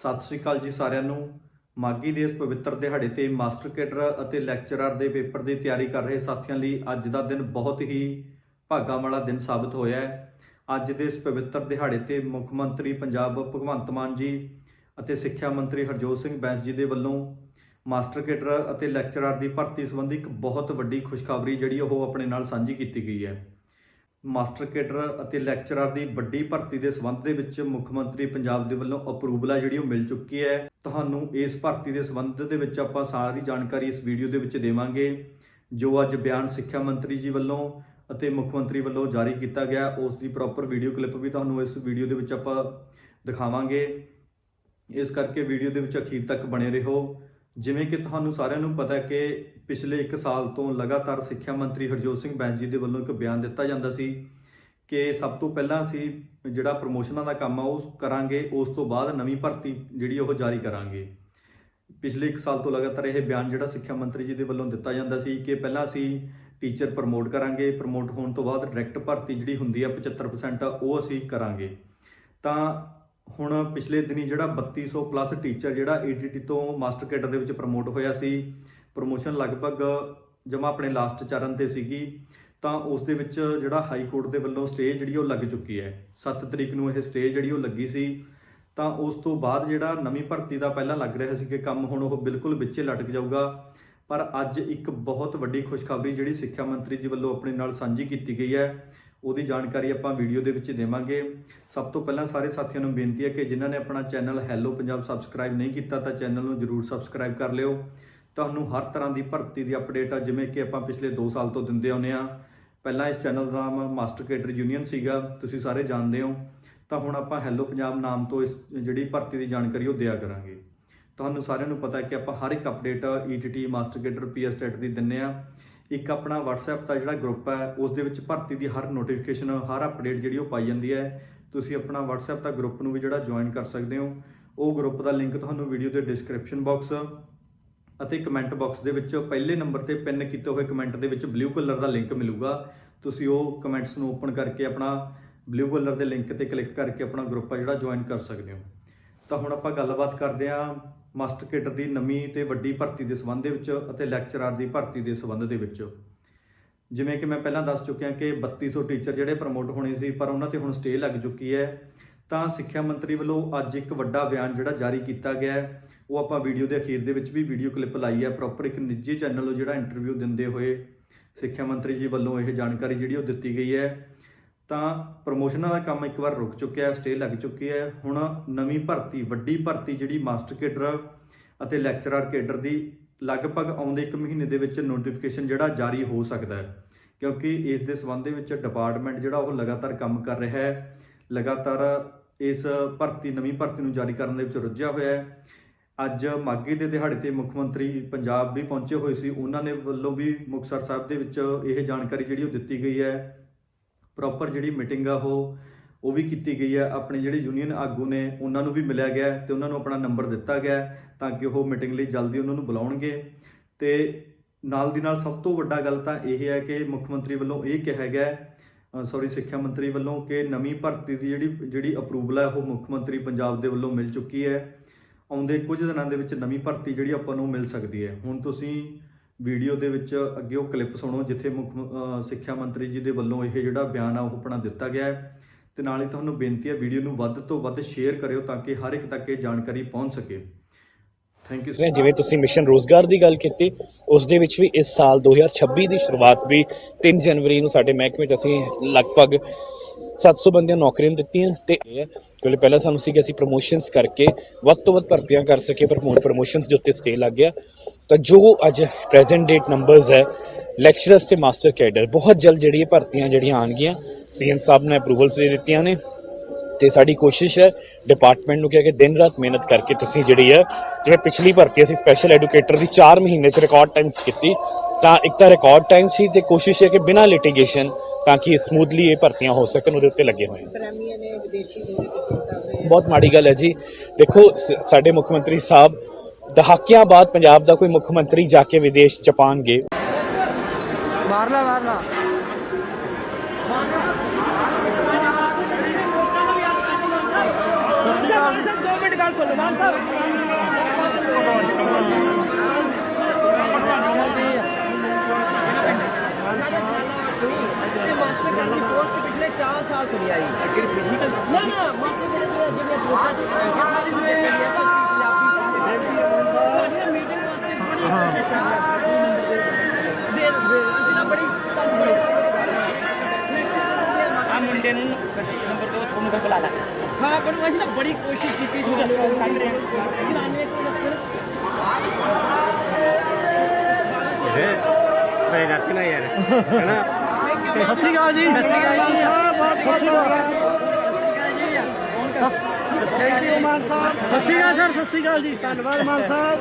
ਸਤਿ ਸ੍ਰੀ ਅਕਾਲ ਜੀ ਸਾਰਿਆਂ ਨੂੰ। ਮਾਗੀ ਦੇ ਇਸ ਪਵਿੱਤਰ ਦਿਹਾੜੇ ਤੇ ਮਾਸਟਰ ਕੇਡਰ ਅਤੇ ਲੈਕਚਰਰ ਦੇ ਪੇਪਰ ਦੀ ਤਿਆਰੀ ਕਰ ਰਹੇ ਸਾਥੀਆਂ ਲਈ ਅੱਜ ਦਾ ਦਿਨ ਬਹੁਤ ਹੀ ਭਾਗਾਂ ਵਾਲਾ ਦਿਨ ਸਾਬਤ ਹੋਇਆ ਹੈ। ਅੱਜ ਦੇ ਇਸ ਪਵਿੱਤਰ ਦਿਹਾੜੇ ਤੇ ਮੁੱਖ ਮੰਤਰੀ ਪੰਜਾਬ ਭਗਵੰਤ ਮਾਨ ਜੀ ਅਤੇ ਸਿੱਖਿਆ ਮੰਤਰੀ ਹਰਜੋਤ ਸਿੰਘ ਬੈਂਸ ਜੀ ਦੇ ਵੱਲੋਂ ਮਾਸਟਰ ਕੇਡਰ ਅਤੇ ਲੈਕਚਰਰ ਦੀ ਭਰਤੀ ਸੰਬੰਧੀ ਇੱਕ ਬਹੁਤ ਵੱਡੀ ਖੁਸ਼ਖਬਰੀ ਜਿਹੜੀ ਉਹ ਆਪਣੇ ਨਾਲ ਸਾਂਝੀ ਕੀਤੀ ਗਈ ਹੈ। ਮਾਸਟਰ ਕੇਡਰ ਅਤੇ ਲੈਕਚਰਰ ਦੀ ਵੱਡੀ ਭਰਤੀ ਦੇ ਸੰਬੰਧ ਦੇ ਵਿੱਚ ਮੁੱਖ ਮੰਤਰੀ ਪੰਜਾਬ ਦੇ ਵੱਲੋਂ ਅਪਰੂਵਲ ਆ ਜਿਹੜੀ ਉਹ ਮਿਲ ਚੁੱਕੀ ਹੈ। ਤੁਹਾਨੂੰ ਇਸ ਭਰਤੀ ਦੇ ਸੰਬੰਧ ਦੇ ਵਿੱਚ ਆਪਾਂ ਸਾਰੀ ਜਾਣਕਾਰੀ ਇਸ ਵੀਡੀਓ ਦੇ ਵਿੱਚ ਦੇਵਾਂਗੇ। ਜੋ ਅੱਜ ਬਿਆਨ ਸਿੱਖਿਆ ਮੰਤਰੀ ਜੀ ਵੱਲੋਂ ਅਤੇ ਮੁੱਖ ਮੰਤਰੀ ਵੱਲੋਂ ਜਾਰੀ ਕੀਤਾ ਗਿਆ, ਉਸ ਦੀ ਪ੍ਰੋਪਰ ਵੀਡੀਓ ਕਲਿੱਪ ਵੀ ਤੁਹਾਨੂੰ ਇਸ ਵੀਡੀਓ ਦੇ ਵਿੱਚ ਆਪਾਂ ਦਿਖਾਵਾਂਗੇ। ਇਸ ਕਰਕੇ ਵੀਡੀਓ ਦੇ ਵਿੱਚ ਅਖੀਰ ਤੱਕ ਬਣੇ ਰਹੋ। ਜਿਵੇਂ ਕਿ ਤੁਹਾਨੂੰ ਸਾਰਿਆਂ ਨੂੰ ਪਤਾ ਹੈ ਕਿ ਪਿਛਲੇ 1 ਸਾਲ ਤੋਂ ਲਗਾਤਾਰ ਸਿੱਖਿਆ ਮੰਤਰੀ ਹਰਜੋਤ ਸਿੰਘ ਬੈਂਸ ਜੀ ਦੇ ਵੱਲੋਂ ਇੱਕ ਬਿਆਨ ਦਿੱਤਾ ਜਾਂਦਾ ਸੀ ਕਿ ਸਭ ਤੋਂ ਪਹਿਲਾਂ ਅਸੀਂ ਜਿਹੜਾ ਪ੍ਰਮੋਸ਼ਨਾਂ ਦਾ ਕੰਮ ਆ ਉਹ ਕਰਾਂਗੇ, ਉਸ ਤੋਂ ਬਾਅਦ ਨਵੀਂ ਭਰਤੀ ਜਿਹੜੀ ਉਹ ਜਾਰੀ ਕਰਾਂਗੇ। ਪਿਛਲੇ 1 ਸਾਲ ਤੋਂ ਲਗਾਤਾਰ ਇਹ ਬਿਆਨ ਜਿਹੜਾ ਸਿੱਖਿਆ ਮੰਤਰੀ ਜੀ ਦੇ ਵੱਲੋਂ ਦਿੱਤਾ ਜਾਂਦਾ ਸੀ ਕਿ ਪਹਿਲਾਂ ਅਸੀਂ ਟੀਚਰ ਪ੍ਰਮੋਟ ਕਰਾਂਗੇ, ਪ੍ਰਮੋਟ ਹੋਣ ਤੋਂ ਬਾਅਦ ਡਾਇਰੈਕਟ ਭਰਤੀ ਜਿਹੜੀ ਹੁੰਦੀ ਆ 75% ਉਹ ਅਸੀਂ ਕਰਾਂਗੇ। ਤਾਂ ਹੁਣ ਪਿਛਲੇ ਦਿਨੀ ਜਿਹੜਾ 3200 ਪਲੱਸ ਟੀਚਰ ਜਿਹੜਾ ਏਟੀਟੀ ਤੋਂ ਮਾਸਟਰ ਕੈਡਰ ਦੇ ਵਿੱਚ ਪ੍ਰਮੋਟ ਹੋਇਆ ਸੀ ਪ੍ਰੋਮੋਸ਼ਨ ਲਗਭਗ ਜਮਾ ਆਪਣੇ ਲਾਸਟ ਚਰਨ ਤੇ ਸੀਗੀ, ਤਾਂ ਉਸ ਦੇ ਵਿੱਚ ਜਿਹੜਾ ਹਾਈ ਕੋਰਟ ਦੇ ਵੱਲੋਂ ਸਟੇ ਜਿਹੜੀ ਉਹ ਲੱਗ ਚੁੱਕੀ ਹੈ। 7 ਤਰੀਕ ਨੂੰ ਇਹ ਸਟੇ ਜਿਹੜੀ ਉਹ ਲੱਗੀ ਸੀ, ਤਾਂ ਉਸ ਤੋਂ ਬਾਅਦ ਜਿਹੜਾ ਨਵੀਂ ਭਰਤੀ ਦਾ ਪਹਿਲਾਂ ਲੱਗ ਰਿਹਾ ਸੀ ਕਿ ਕੰਮ ਹੁਣ ਉਹ ਬਿਲਕੁਲ ਵਿੱਚੇ ਲਟਕ ਜਾਊਗਾ। ਪਰ ਅੱਜ ਇੱਕ ਬਹੁਤ ਵੱਡੀ ਖੁਸ਼ਖਬਰੀ ਜਿਹੜੀ ਸਿੱਖਿਆ ਮੰਤਰੀ ਜੀ ਵੱਲੋਂ ਆਪਣੇ ਨਾਲ ਸਾਂਝੀ ਕੀਤੀ ਗਈ ਹੈ, ਉਹਦੀ ਜਾਣਕਾਰੀ ਆਪਾਂ ਵੀਡੀਓ ਦੇ ਵਿੱਚ ਦੇਵਾਂਗੇ। ਸਭ ਤੋਂ ਪਹਿਲਾਂ ਸਾਰੇ ਸਾਥੀਆਂ ਨੂੰ ਬੇਨਤੀ ਹੈ ਕਿ ਜਿਨ੍ਹਾਂ ਨੇ ਆਪਣਾ ਚੈਨਲ ਹੈਲੋ ਪੰਜਾਬ ਸਬਸਕ੍ਰਾਈਬ ਨਹੀਂ ਕੀਤਾ, ਤਾਂ ਚੈਨਲ ਨੂੰ ਜਰੂਰ ਸਬਸਕ੍ਰਾਈਬ ਕਰ ਲਿਓ। ਤੁਹਾਨੂੰ ਹਰ ਤਰ੍ਹਾਂ ਦੀ ਭਰਤੀ ਦੀ ਅਪਡੇਟ ਆ, ਜਿਵੇਂ ਕਿ ਆਪਾਂ ਪਿਛਲੇ 2 ਸਾਲ ਤੋਂ ਦਿੰਦੇ ਆਉਂਦੇ ਆ ਪਹਿਲਾਂ ਇਸ ਚੈਨਲ ਦਾ ਨਾਮ ਮਾਸਟਰ ਕੇਡਰ ਯੂਨੀਅਨ ਸੀਗਾ, ਤੁਸੀਂ ਸਾਰੇ ਜਾਣਦੇ ਹੋ। ਤਾਂ ਹੁਣ ਆਪਾਂ ਹੈਲੋ ਪੰਜਾਬ ਨਾਮ ਤੋਂ ਇਸ ਜਿਹੜੀ ਭਰਤੀ ਦੀ ਜਾਣਕਾਰੀ ਉਹ ਦਿਆ ਕਰਾਂਗੇ। ਤੁਹਾਨੂੰ ਸਾਰਿਆਂ ਨੂੰ ਪਤਾ ਹੈ ਕਿ ਆਪਾਂ ਹਰ ਇੱਕ update ETT master cadre PS TET ਦੀ ਦਿੰਨੇ ਆ ਇੱਕ ਆਪਣਾ WhatsApp ਦਾ ਜਿਹੜਾ ਗਰੁੱਪ ਹੈ, ਉਸ ਦੇ ਵਿੱਚ ਭਰਤੀ ਦੀ ਹਰ ਨੋਟੀਫਿਕੇਸ਼ਨ ਹਰ ਅਪਡੇਟ ਜਿਹੜੀ ਉਹ ਪਾਈ ਜਾਂਦੀ ਹੈ। ਤੁਸੀਂ ਆਪਣਾ WhatsApp ਦਾ ਗਰੁੱਪ ਨੂੰ ਵੀ ਜਿਹੜਾ ਜੁਆਇਨ ਕਰ ਸਕਦੇ ਹੋ। ਉਹ ਗਰੁੱਪ ਦਾ ਲਿੰਕ ਤੁਹਾਨੂੰ ਵੀਡੀਓ ਦੇ ਡਿਸਕ੍ਰਿਪਸ਼ਨ ਬਾਕਸ ਅਤੇ ਕਮੈਂਟ ਬਾਕਸ ਦੇ ਵਿੱਚ ਪਹਿਲੇ ਨੰਬਰ ਤੇ ਪਿੰਨ ਕੀਤੇ ਹੋਏ ਕਮੈਂਟ ਦੇ ਵਿੱਚ ਬਲੂ ਕਲਰ ਦਾ ਲਿੰਕ ਮਿਲੂਗਾ। ਤੁਸੀਂ ਉਹ ਕਮੈਂਟਸ ਨੂੰ ਓਪਨ ਕਰਕੇ ਆਪਣਾ ਬਲੂ ਕਲਰ ਦੇ ਲਿੰਕ ਤੇ ਕਲਿੱਕ ਕਰਕੇ ਆਪਣਾ ਗਰੁੱਪ ਆ ਜਿਹੜਾ ਜੁਆਇਨ ਕਰ ਸਕਦੇ ਹੋ। ਤਾਂ ਹੁਣ ਆਪਾਂ ਗੱਲਬਾਤ ਕਰਦੇ ਹਾਂ ਮਾਸਟਰ ਕੇਡਰ ਦੀ ਨਵੀਂ ਤੇ ਵੱਡੀ ਭਰਤੀ ਦੇ ਸੰਬੰਧ ਦੇ ਵਿੱਚ ਅਤੇ ਲੈਕਚਰਰ ਦੀ ਭਰਤੀ ਦੇ ਸੰਬੰਧ ਦੇ ਵਿੱਚ। ਜਿਵੇਂ ਕਿ ਮੈਂ ਪਹਿਲਾਂ ਦੱਸ ਚੁੱਕਿਆ ਕਿ 3200 ਟੀਚਰ ਜਿਹੜੇ ਪ੍ਰਮੋਟ ਹੋਣੇ ਸੀ, ਪਰ ਉਹਨਾਂ ਤੇ ਹੁਣ ਸਟੇ ਲੱਗ ਚੁੱਕੀ ਹੈ। ਤਾਂ ਸਿੱਖਿਆ ਮੰਤਰੀ ਵੱਲੋਂ ਅੱਜ ਇੱਕ ਵੱਡਾ ਬਿਆਨ ਜਿਹੜਾ ਜਾਰੀ ਕੀਤਾ ਗਿਆ ਹੈ। ਉਹ ਆਪਾਂ ਵੀਡੀਓ ਦੇ ਅਖੀਰ ਦੇ ਵਿੱਚ ਵੀ ਵੀਡੀਓ ਕਲਿੱਪ ਲਾਈ ਹੈ ਪ੍ਰੋਪਰ ਇੱਕ ਨਿੱਜੀ ਚੈਨਲ ਨੂੰ ਜਿਹੜਾ ਇੰਟਰਵਿਊ ਦਿੰਦੇ ਹੋਏ ਸਿੱਖਿਆ ਮੰਤਰੀ ਜੀ ਵੱਲੋਂ ਇਹ ਜਾਣਕਾਰੀ ਜਿਹੜੀ ਉਹ ਦਿੱਤੀ ਗਈ ਹੈ। ਤਾਂ ਪ੍ਰਮੋਸ਼ਨਾਂ ਦਾ ਕੰਮ ਇੱਕ ਵਾਰ ਰੁਕ ਚੁੱਕਿਆ ਹੈ ਸਟੇ ਲੱਗ ਚੁੱਕੀ ਹੈ। ਹੁਣ ਨਵੀਂ ਭਰਤੀ, ਵੱਡੀ ਭਰਤੀ ਜਿਹੜੀ ਮਾਸਟਰ ਕੇਡਰ ਅਤੇ ਲੈਕਚਰਰ ਕੇਡਰ ਦੀ ਲਗਭਗ ਆਉਂਦੇ 1 ਮਹੀਨੇ ਦੇ ਵਿੱਚ ਨੋਟੀਫਿਕੇਸ਼ਨ ਜਿਹੜਾ ਜਾਰੀ ਹੋ ਸਕਦਾ ਹੈ। ਕਿਉਂਕਿ ਇਸ ਦੇ ਸੰਬੰਧ ਦੇ ਵਿੱਚ ਡਿਪਾਰਟਮੈਂਟ ਜਿਹੜਾ ਉਹ ਲਗਾਤਾਰ ਕੰਮ ਕਰ ਰਿਹਾ ਹੈ। ਲਗਾਤਾਰ ਇਸ ਭਰਤੀ, ਨਵੀਂ ਭਰਤੀ ਨੂੰ ਜਾਰੀ ਕਰਨ ਦੇ ਵਿੱਚ ਰੁੱਝਿਆ ਹੋਇਆ ਹੈ। ਅੱਜ ਮਾਘੀ ਦੇ ਦਿਹਾੜੇ ਤੇ ਮੁੱਖ ਮੰਤਰੀ ਪੰਜਾਬ ਵੀ ਪਹੁੰਚੇ ਹੋਏ ਸੀ। ਉਹਨਾਂ ਨੇ ਵੱਲੋਂ ਵੀ ਮੁਕਤਸਰ ਸਾਹਿਬ ਦੇ ਵਿੱਚ ਇਹ ਜਾਣਕਾਰੀ ਜਿਹੜੀ ਉਹ ਦਿੱਤੀ ਗਈ ਹੈ। ਪ੍ਰੋਪਰ ਜਿਹੜੀ ਮੀਟਿੰਗ ਆ ਉਹ ਉਹ ਵੀ ਕੀਤੀ ਗਈ ਹੈ। ਆਪਣੇ ਜਿਹੜੇ ਯੂਨੀਅਨ ਆਗੂ ਨੇ, ਉਹਨਾਂ ਨੂੰ ਵੀ ਮਿਲਿਆ ਗਿਆ ਹੈ ਤੇ ਉਹਨਾਂ ਨੂੰ ਆਪਣਾ ਨੰਬਰ ਦਿੱਤਾ ਗਿਆ ਤਾਂ ਕਿ ਉਹ ਮੀਟਿੰਗ ਲਈ ਜਲਦੀ ਉਹਨਾਂ ਨੂੰ ਬੁਲਾਉਣਗੇ। ਤੇ ਨਾਲ ਦੀ ਨਾਲ ਸਭ ਤੋਂ ਵੱਡਾ ਗੱਲ ਤਾਂ ਇਹ ਹੈ ਕਿ ਮੁੱਖ ਮੰਤਰੀ ਵੱਲੋਂ ਇਹ ਕਿਹਾ ਗਿਆ ਸੌਰੀ ਸਿੱਖਿਆ ਮੰਤਰੀ ਵੱਲੋਂ ਕਿ ਨਵੀਂ ਭਰਤੀ ਦੀ ਜਿਹੜੀ ਜਿਹੜੀ ਅਪਰੂਵਲ ਹੈ ਉਹ ਮੁੱਖ ਮੰਤਰੀ ਪੰਜਾਬ ਦੇ ਵੱਲੋਂ ਮਿਲ ਚੁੱਕੀ ਹੈ। ਆਉਂਦੇ ਕੁਝ ਦਿਨਾਂ ਦੇ ਵਿੱਚ ਨਵੀਂ ਭਰਤੀ ਜਿਹੜੀ ਆਪਾਂ ਨੂੰ ਮਿਲ ਸਕਦੀ ਹੈ। ਹੁਣ ਤੁਸੀਂ ਵੀਡੀਓ ਦੇ ਵਿੱਚ ਅੱਗੇ ਉਹ ਕਲਿੱਪ ਸੁਣੋ, ਜਿੱਥੇ ਮੁੱਖ ਸਿੱਖਿਆ ਮੰਤਰੀ ਜੀ ਦੇ ਵੱਲੋਂ ਇਹ ਜਿਹੜਾ ਬਿਆਨ ਆ ਉਹ ਆਪਣਾ ਦਿੱਤਾ ਗਿਆ ਹੈ। ਤੇ ਨਾਲ ਹੀ ਤੁਹਾਨੂੰ ਬੇਨਤੀ ਹੈ ਵੀਡੀਓ ਨੂੰ ਵੱਧ ਤੋਂ ਵੱਧ ਸ਼ੇਅਰ ਕਰਿਓ ਤਾਂ ਕਿ ਹਰ ਇੱਕ ਤੱਕ ਇਹ ਜਾਣਕਾਰੀ ਪਹੁੰਚ ਸਕੇ। ਥੈਂਕ ਯੂ ਜਿਵੇਂ ਤੁਸੀਂ ਮਿਸ਼ਨ ਰੋਜ਼ਗਾਰ ਦੀ ਗੱਲ ਕੀਤੀ, ਉਸ ਦੇ ਵਿੱਚ ਵੀ ਇਸ ਸਾਲ 2026 ਦੀ ਸ਼ੁਰੂਆਤ ਵੀ 3 ਜਨਵਰੀ ਨੂੰ ਸਾਡੇ ਮਹਿਕਮੇ 'ਚ ਅਸੀਂ ਲਗਭਗ 700 ਬੰਦਿਆਂ ਨੌਕਰੀਆਂ ਦਿੱਤੀਆਂ ਤੇ ਕਿਉਂਕਿ ਪਹਿਲਾਂ ਸਾਨੂੰ ਸੀ ਕਿ ਅਸੀਂ ਪ੍ਰੋਮੋਸ਼ਨਸ ਕਰਕੇ ਵੱਧ ਤੋਂ ਵੱਧ ਭਰਤੀਆਂ ਕਰ ਸਕੀਏ, ਪਰ ਹੁਣ ਪ੍ਰੋਮੋਸ਼ਨਸ ਦੇ ਉੱਤੇ ਸਟੇ ਲੱਗ ਗਿਆ। ਤਾਂ ਜੋ ਅੱਜ ਪ੍ਰੈਜ਼ੈਂਟ ਡੇਟ ਨੰਬਰਸ ਹੈ ਲੈਕਚਰਰਸ ਤੇ ਮਾਸਟਰ ਕੈਡਰ ਬਹੁਤ ਜਲਦ ਜਿਹੜੀ ਇਹ ਭਰਤੀਆਂ ਜਿਹੜੀਆਂ ਆਣਗੀਆਂ ਸੀਐਮ ਸਾਹਿਬ ਨੇ ਅਪਰੂਵਲਸ ਦੇ ਦਿੱਤੀਆਂ ਨੇ। ਤੇ ਸਾਡੀ ਕੋਸ਼ਿਸ਼ ਹੈ ਡਿਪਾਰਟਮੈਂਟ ਨੂੰ ਕਿਹਾ ਕਿ ਦਿਨ ਰਾਤ ਮਿਹਨਤ ਕਰਕੇ ਤੁਸੀਂ ਜਿਹੜੀ ਹੈ, ਜਿਵੇਂ ਪਿਛਲੀ ਭਰਤੀ ਅਸੀਂ ਸਪੈਸ਼ਲ ਐਡੂਕੇਟਰ ਦੀ 4 ਮਹੀਨੇ ਚ ਰਿਕਾਰਡ ਟਾਈਮ ਕੀਤੀ, ਤਾਂ ਇੱਕ ਤਾਂ ਰਿਕਾਰਡ ਟਾਈਮ ਸੀ ਤੇ ਕੋਸ਼ਿਸ਼ ਹੈ ਕਿ ਬਿਨਾਂ ਲਿਟੀਗੇਸ਼ਨ ਤਾਂ ਕਿ ਸਮੂਥਲੀ ਇਹ ਭਰਤੀਆਂ ਹੋ ਸਕਣ, ਉਹਦੇ ਉੱਤੇ ਲੱਗੇ ਹੋਏ। ਹਾਂ ਸਲਾਮੀਆਂ ਨੇ ਵਿਦੇਸ਼ੀ ਦੂਰੀ ਬਹੁਤ ਮਾੜੀ ਗੱਲ ਹੈ ਜੀ। ਦੇਖੋ ਸਾਡੇ ਮੁੱਖ ਮੰਤਰੀ ਸਾਹਿਬ ਦਹਾਕਿਆਂ ਬਾਅਦ ਪੰਜਾਬ ਦਾ ਕੋਈ ਮੁੱਖ ਮੰਤਰੀ ਜਾ ਕੇ ਵਿਦੇਸ਼ ਜਾਪਾਨ ਗਏ। ਬਾਹਰਲਾ ਬਾਹਰਲਾ ਸਰ 2 ਮਿੰਟ ਗੱਲ ਸੁਣ ਮਾਨ ਮਾਸਟਰ ਕਰਨ ਦੀ ਪੋਸਟ ਪਿਛਲੇ 4 ਸਾਲ ਤੋਂ ਨਹੀਂ ਆਈ ਅਗਰ ਫਿਜ਼ੀਕਲ ਨਾ ਨਾ ਬੁਲਾ ਲਾ। ਹਾਂ ਪਰ ਅਸੀਂ ਨਾ ਬੜੀ ਕੋਸ਼ਿਸ਼ ਕੀਤੀ ਜੋ ਕੱਢ ਰਹੇ ਹਾਂ। ਜਨਾਨੇ ਕੋਲ ਮੈਂ ਰੱਖੀ ਨਾ ਯਾਰ। ਹੈਨਾ? ਸਤਿ ਸ਼੍ਰੀ ਅਕਾਲ ਜੀ। ਸਤਿ ਸ਼੍ਰੀ ਅਕਾਲ ਜੀ। ਸਤਿ ਸ਼੍ਰੀ ਅਕਾਲ ਥੈਂਕ ਯੂ ਮਾਨ ਸਾਹਿਬ। ਸਤਿ ਸ਼੍ਰੀ ਅਕਾਲ ਸਰ ਸਤਿ ਸ਼੍ਰੀ ਅਕਾਲ ਜੀ। ਧੰਨਵਾਦ ਮਾਨ ਸਾਹਿਬ।